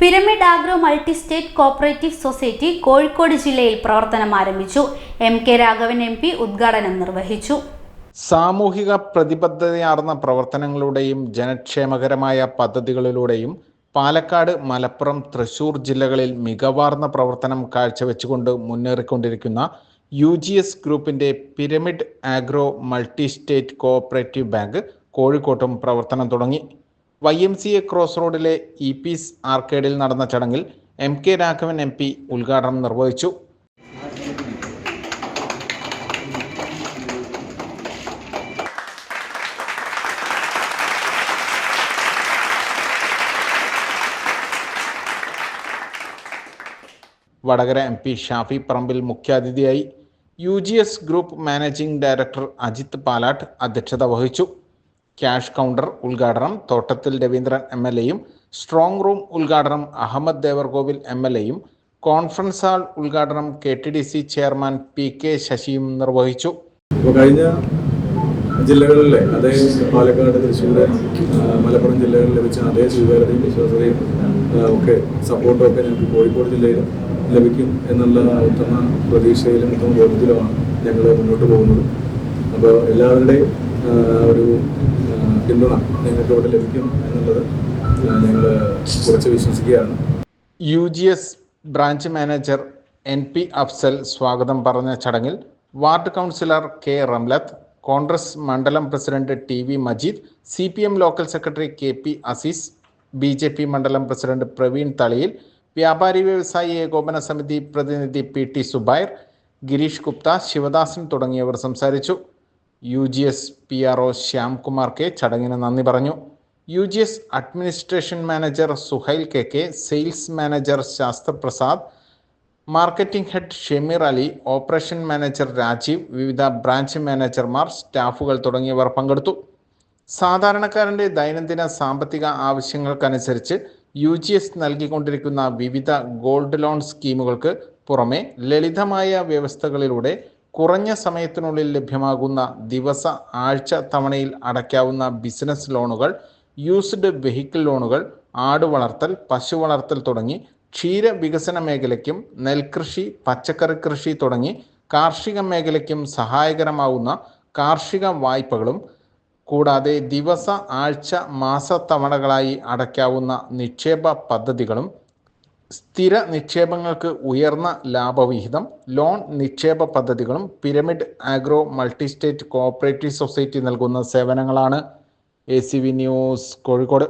Pyramid agro multi state cooperative society Kozhikode ജില്ലയിൽ പ്രവർത്തനം ആരംഭിച്ചു. M K Raghavan M P ഉദ്ഘാടനം നിർവഹിച്ചു. സാമൂഹിക പ്രതിബദ്ധതയാർന്ന പ്രവർത്തനങ്ങളുടെയും ജനക്ഷേമകരമായ പദ്ധതികളിലൂടെയും പാലക്കാട് മലപ്പുറം തൃശൂർ ജില്ലകളിൽ മികവാർന്ന പ്രവർത്തനം കാഴ്ചവെച്ചുകൊണ്ട് മുന്നേറിക്കൊണ്ടിരിക്കുന്ന യു ജി എസ് ഗ്രൂപ്പിന്റെ pyramid agro multi state cooperative bank കോഴിക്കോട്ടും പ്രവർത്തനം തുടങ്ങി. Y M C A cross റോഡിലെ ഇ പീസ് ആർക്കേഡിൽ നടന്ന ചടങ്ങിൽ M K Raghavan M P ഉദ്ഘാടനം നിർവഹിച്ചു. വടകര എം പി ഷാഫി പറമ്പിൽ മുഖ്യാതിഥിയായി U G S group managing director Ajith Palatt അധ്യക്ഷത വഹിച്ചു. ക്യാഷ് കൗണ്ടർ ഉദ്ഘാടനം തോട്ടത്തിൽ രവീന്ദ്രൻ എം എൽ എയും സ്ട്രോങ് റൂം ഉദ്ഘാടനം അഹമ്മദ് ദേവർകോവിൽ എം എൽ എയും കോൺഫറൻസ് ഹാൾ ഉദ്ഘാടനം K T D C chairman P K ശശിയും നിർവഹിച്ചു. കഴിഞ്ഞ ജില്ലകളിലെ അതേ പാലക്കാട് തൃശ്ശൂർ മലപ്പുറം ജില്ലകളിൽ ലഭിച്ച അതേ സ്വീകാര്യതയും വിശ്വാസതയും ഒക്കെ സപ്പോർട്ടും ഒക്കെ ഞങ്ങൾക്ക് കോഴിക്കോട് ജില്ലയിൽ ലഭിക്കും എന്നുള്ള ഉത്തമ പ്രതീക്ഷയിലും ഉത്തമ ബോധത്തിലുമാണ് ഞങ്ങൾ മുന്നോട്ട് പോകുന്നത്. അപ്പോൾ എല്ലാവരുടെയും ഒരു പിന്തുണ ഞങ്ങൾക്ക് ഇവിടെ ലഭിക്കും എന്നുള്ളത് ഞങ്ങൾ കുറച്ച് വിശ്വസിക്കുകയാണ്. U G S branch manager N P Afsal സ്വാഗതം പറഞ്ഞ ചടങ്ങിൽ ward councillor K Ramlath Congress മണ്ഡലം president T V Majeed C P M local secretary K P Azeez B J P മണ്ഡലം പ്രസിഡന്റ് പ്രവീൺ തളിയിൽ വ്യാപാരി വ്യവസായി ഏകോപന സമിതി പ്രതിനിധി പി ടി സുബൈർ ഗിരീഷ് ഗുപ്ത ശിവദാസൻ തുടങ്ങിയവർ സംസാരിച്ചു. U G S P R O Shyamkumar K ചടങ്ങിന് നന്ദി പറഞ്ഞു. U G S administration manager Suhail K K sales manager Sasthraprasad marketing head Shemeer Ali operation manager Rajeev വിവിധ ബ്രാഞ്ച് മാനേജർമാർ സ്റ്റാഫുകൾ തുടങ്ങിയവർ പങ്കെടുത്തു. സാധാരണക്കാരന്റെ ദൈനംദിന സാമ്പത്തിക ആവശ്യങ്ങൾക്കനുസരിച്ച് യു ജി എസ് നൽകിക്കൊണ്ടിരിക്കുന്ന വിവിധ ഗോൾഡ് ലോൺ സ്കീമുകൾക്ക് പുറമെ ലളിതമായ വ്യവസ്ഥകളിലൂടെ കുറഞ്ഞ സമയത്തിനുള്ളിൽ ലഭ്യമാകുന്ന ദിവസ ആഴ്ച തവണയിൽ അടയ്ക്കാവുന്ന ബിസിനസ് ലോണുകൾ യൂസ്ഡ് വെഹിക്കിൾ ലോണുകൾ ആട് വളർത്തൽ പശു വളർത്തൽ തുടങ്ങി ക്ഷീര വികസന മേഖലയ്ക്കും നെൽകൃഷി പച്ചക്കറി കൃഷി തുടങ്ങി കാർഷിക മേഖലയ്ക്കും സഹായകരമാവുന്ന കാർഷിക വായ്പകളും കൂടാതെ ദിവസ ആഴ്ച മാസ തവണകളായി അടയ്ക്കാവുന്ന നിക്ഷേപ പദ്ധതികളും സ്ഥിര നിക്ഷേപങ്ങൾക്ക് ഉയർന്ന ലാഭവിഹിതം ലോൺ നിക്ഷേപ പദ്ധതികളും pyramid agro multi state cooperative society നൽകുന്ന സേവനങ്ങളാണ്. A C V news Kozhikode.